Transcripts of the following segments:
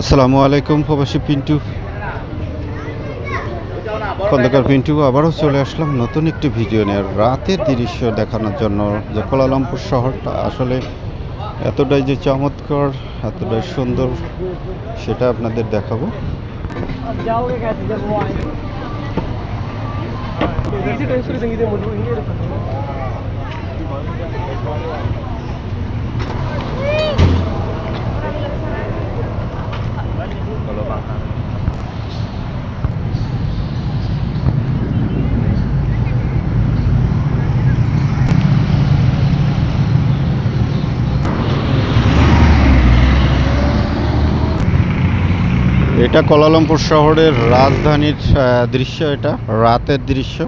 আসসালামু আলাইকুম প্রবাসী পিন্টু। খন্দকার পিন্টু, আবারও চলে আসলাম নতুন একটি ভিডিও নিয়ে। রাতের দৃশ্য দেখানোর জন্য যে কোলালামপুর শহরটা আসলে এতটাই যে চমৎকার, এতটাই সুন্দর, সেটা আপনাদের দেখাবো। এটা কলালামপুর শহরের রাজধানীর দৃশ্য এটা রাতের দৃশ্য।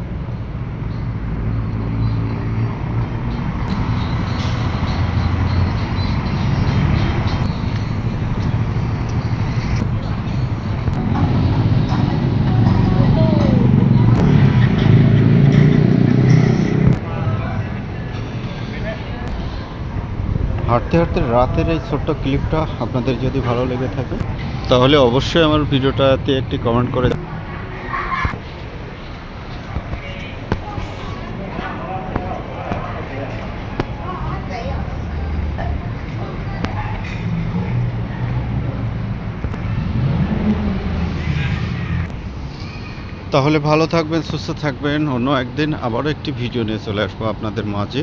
হাঁটতে হাঁটতে রাতের এই ছোট্ট ক্লিপটা আপনাদের যদি ভালো লেগে থাকে, তাহলে অবশ্যই আমার ভিডিওটাতে একটি কমেন্ট করে তাহলে ভালো থাকবেন, সুস্থ থাকবেন। অন্য একদিন আবারও একটি ভিডিও নিয়ে চলে আসব আপনাদের মাঝে।